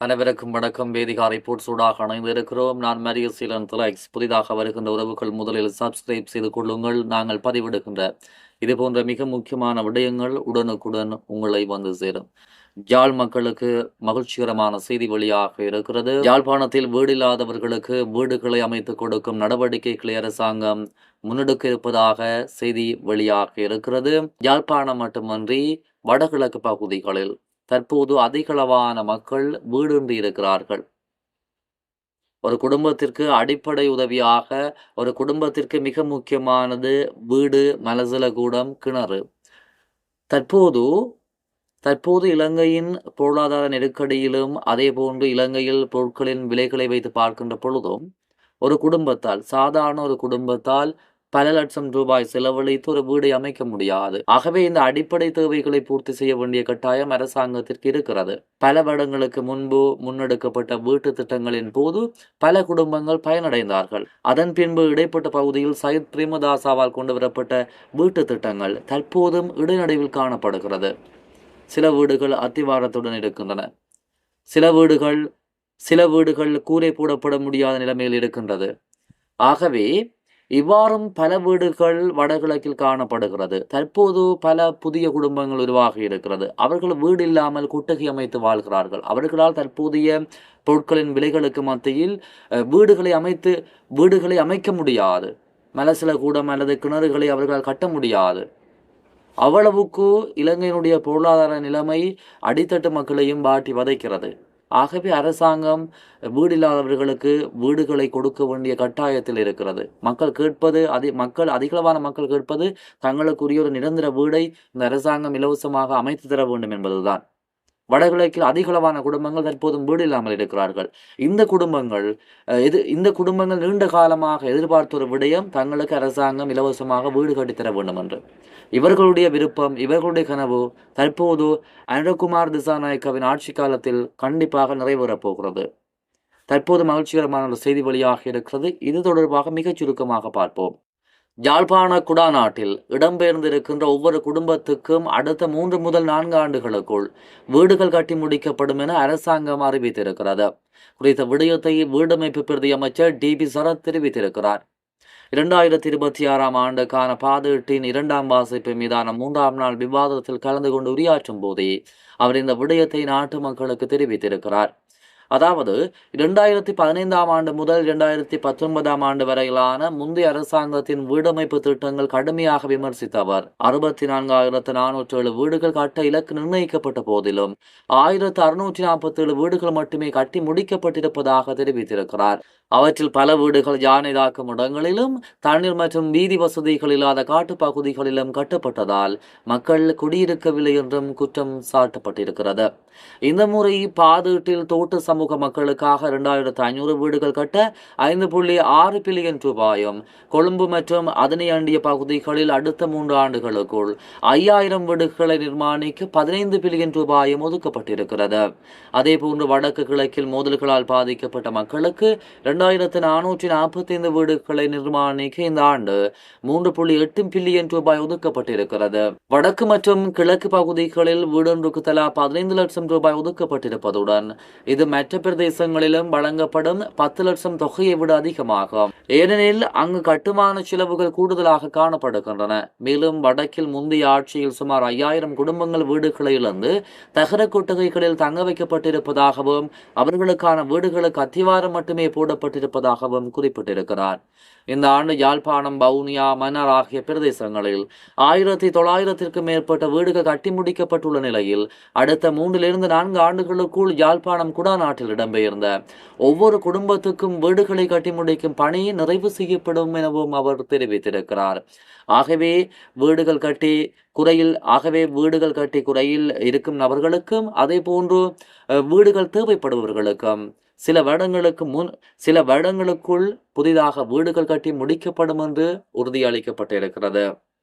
அனைவருக்கும் வணக்கம். வேதிகா ரிப்போர்ட் சூடாக அணைந்திருக்கிறோம். நான் மரிய சீலன் திலக்ஸ் புதிதாக வருகின்ற உறவுகள் முதலில் சப்ஸ்கிரைப் செய்து கொள்ளுங்கள். நாங்கள் பதிவிடுகின்ற இது போன்ற மிக முக்கியமான விடயங்கள் உடனுக்குடன் உங்களை வந்து சேரும். யாழ் மக்களுக்கு மகிழ்ச்சிகரமான செய்தி வெளியாக இருக்கிறது. யாழ்ப்பாணத்தில் வீடு இல்லாதவர்களுக்கு வீடுகளை அமைத்துக் கொடுக்கும் நடவடிக்கைகளை அரசாங்கம் முன்னெடுக்க இருப்பதாக செய்தி வெளியாக இருக்கிறது. யாழ்ப்பாணம் மட்டுமன்றி வடகிழக்கு பகுதிகளில் தற்போது அதிகளவான மக்கள் வீடின்றி இருக்கிறார்கள். ஒரு குடும்பத்திற்கு அடிப்படை உதவியாக ஒரு குடும்பத்திற்கு மிக முக்கியமானது வீடு மலசில கூடம் கிணறு. தற்போது தற்போது இலங்கையின் பொருளாதார நெருக்கடியிலும் அதே போன்று இலங்கையில் பொருட்களின் விலைகளை வைத்து பார்க்கின்ற பொழுதும் ஒரு குடும்பத்தால் சாதாரண ஒரு குடும்பத்தால் பல லட்சம் ரூபாய் செலவழித்து ஒரு வீடை அமைக்க முடியாது. ஆகவே இந்த அடிப்படை தேவைகளை பூர்த்தி செய்ய வேண்டிய கட்டாயம் அரசாங்கத்திற்கு இருக்கிறது. பல வருடங்களுக்கு முன்பு முன்னெடுக்கப்பட்ட வீட்டு திட்டங்களின் போது பல குடும்பங்கள் பயனடைந்தார்கள். அதன் பின்பு இடைப்பட்ட பகுதியில் சயித் பிரேமதாசாவால் கொண்டு வரப்பட்ட வீட்டு திட்டங்கள் தற்போதும் இடைநடுவில் காணப்படுகிறது. சில வீடுகள் அத்திவாரத்துடன் இருக்கின்றன. சில வீடுகள் சில வீடுகள் கூரை போடப்பட முடியாத நிலைமையில் இருக்கின்றது. ஆகவே இவ்வாறும் பல வீடுகள் வடகிழக்கில் காணப்படுகிறது. தற்போது பல புதிய குடும்பங்கள் உருவாகி இருக்கிறது. அவர்கள் வீடு இல்லாமல் குட்டகை அமைத்து வாழ்கிறார்கள். அவர்களால் தற்போதைய பொருட்களின் விலைகளுக்கு மத்தியில் வீடுகளை அமைத்து வீடுகளை அமைக்க முடியாது. மலசில கூடம் அல்லது கிணறுகளை அவர்களால் கட்ட முடியாது. அவ்வளவுக்கு இலங்கையினுடைய பொருளாதார நிலைமை அடித்தட்டு மக்களையும் பாட்டி வதைக்கிறது. ஆகவே அரசாங்கம் வீடு இல்லாதவர்களுக்கு வீடுகளை கொடுக்க வேண்டிய கட்டாயத்தில் இருக்கிறது. மக்கள் கேட்பது அதி மக்கள் அதிகளவான மக்கள் கேட்பது தங்களுக்குரிய ஒரு நிரந்தர வீடை இந்த அரசாங்கம் இலவசமாக அமைத்து தர வேண்டும் என்பதுதான். வடகிழக்கில் அதிகளவான குடும்பங்கள் தற்போதும் வீடு இல்லாமல் இருக்கிறார்கள். இந்த குடும்பங்கள் எது இது இந்த குடும்பங்கள் நீண்ட காலமாக எதிர்பார்த்த ஒரு விடயம் தங்களுக்கு அரசாங்கம் இலவசமாக வீடு கட்டித்தர வேண்டும் என்று இவர்களுடைய விருப்பம் இவர்களுடைய கனவு தற்போது அனுரகுமார் திசாநாயக்கவின் ஆட்சி காலத்தில் கண்டிப்பாக நிறைவேறப் போகிறது. தற்போது மகிழ்ச்சிகரமான ஒரு செய்தி வெளியாக இருக்கிறது. இது தொடர்பாக மிகச் சுருக்கமாக பார்ப்போம். யாழ்ப்பாண குடாநாட்டில் இடம்பெயர்ந்திருக்கின்ற ஒவ்வொரு குடும்பத்துக்கும் அடுத்த மூன்று முதல் நான்கு ஆண்டுகளுக்குள் வீடுகள் கட்டி முடிக்கப்படும் என அரசாங்கம் அறிவித்திருக்கிறது. குறித்த விடயத்தை வீடமைப்பு பிரதி அமைச்சர் டி பி சரத் தெரிவித்திருக்கிறார். இரண்டாயிரத்தி இருபத்தி ஆறாம் ஆண்டுக்கான பாதீட்டின் இரண்டாம் வாசிப்பு மீதான மூன்றாம் நாள் விவாதத்தில் கலந்து கொண்டு உரையாற்றும் போதே அவர் இந்த விடயத்தை நாட்டு மக்களுக்கு தெரிவித்திருக்கிறார். அதாவது இரண்டாயிரத்தி பதினைந்தாம் ஆண்டு முதல் இரண்டாயிரத்தி பத்தொன்பதாம் ஆண்டு வரையிலான முந்தைய அரசாங்கத்தின் வீடமைப்பு திட்டங்கள் கடுமையாக விமர்சித்தவர். அறுபத்தி நான்காயிரத்து நானூற்றி ஏழு வீடுகள் கட்ட இலக்கு நிர்ணயிக்கப்பட்ட போதிலும் ஆயிரத்து அறுநூற்றி நாற்பத்தி ஏழு வீடுகள் மட்டுமே கட்டி முடிக்கப்பட்டிருப்பதாக தெரிவித்திருக்கிறார். அவற்றில் பல வீடுகள் யானை தாக்கும் இடங்களிலும் தண்ணீர் மற்றும் வீதி வசதிகள் இல்லாத காட்டுப்பகுதிகளிலும் கட்டப்பட்டதால் மக்கள் குடியிருக்கவில்லை என்றும் குற்றம் சாட்டப்பட்டிருக்கிறது. இந்த முறை பாதீட்டில் தோட்ட சமூக மக்களுக்காக இரண்டாயிரத்து ஐநூறு வீடுகள் கட்ட ஐந்து புள்ளி ஆறு பில்லியன் ரூபாயும் கொழும்பு மற்றும் அதனை அண்டிய பகுதிகளில் அடுத்த மூன்று ஆண்டுகளுக்குள் ஐயாயிரம் வீடுகளை நிர்மாணிக்க பதினைந்து பில்லியன் ரூபாயும் ஒதுக்கப்பட்டிருக்கிறது. அதேபோன்று வடக்கு கிழக்கில் மோதல்களால் பாதிக்கப்பட்ட மக்களுக்கு இரண்டாயிரத்து நானூற்றி நாற்பத்தி ஐந்து வீடுகளை நிர்மாணிக்க இந்த ஆண்டு மூன்று புள்ளி எட்டு பில்லியன் ரூபாய் ஒதுக்கப்பட்டிருக்கிறது. வடக்கு மற்றும் கிழக்கு பகுதிகளில் வீடொன்றுக்கு தலா பதினைந்து லட்சம் ரூபாய் ஒதுக்கப்பட்டிருப்பதுடன் இது மற்ற பிரதேசங்களிலும் வழங்கப்படும் பத்து லட்சம் தொகையை விட அதிகமாகும். ஏனெனில் அங்கு கட்டுமான செலவுகள் கூடுதலாக காணப்படுகின்றன. மேலும் வடக்கில் முந்தைய ஆட்சியில் சுமார் ஐயாயிரம் குடும்பங்கள் வீடுகளை இழந்து தகர கொட்டகைகளில் தங்க வைக்கப்பட்டிருப்பதாகவும் அவர்களுக்கான வீடுகளுக்கு அத்திவாரம் மட்டுமே போடப்பட்டிருப்பதாகவும் குறிப்பிட்டிருக்கிறார். இந்த ஆண்டு யாழ்ப்பாணம் வவுனியா மன்னர் ஆகிய பிரதேசங்களில் ஆயிரத்தி தொள்ளாயிரத்திற்கும் மேற்பட்ட வீடுகள் கட்டி முடிக்கப்பட்டுள்ள நிலையில் அடுத்த மூன்றிலிருந்து நான்கு ஆண்டுகளுக்குள் யாழ்ப்பாணம் குடாநாட்டில் இடம்பெயர்ந்த ஒவ்வொரு குடும்பத்துக்கும் வீடுகளை கட்டி முடிக்கும் பணி நிறைவு செய்யப்படும் எனவும் அவர் தெரிவித்திருக்கிறார். ஆகவே வீடுகள் கட்டி குறையில் ஆகவே வீடுகள் கட்டி குறையில் இருக்கும் நபர்களுக்கும் அதே போன்று வீடுகள் தேவைப்படுபவர்களுக்கும் சில வருடங்களுக்கு முன் சில வருடங்களுக்குள் புதிதாக வீடுகள் கட்டி முடிக்கப்படும் என்று உறுதியளிக்கப்பட்டிருக்கிறது.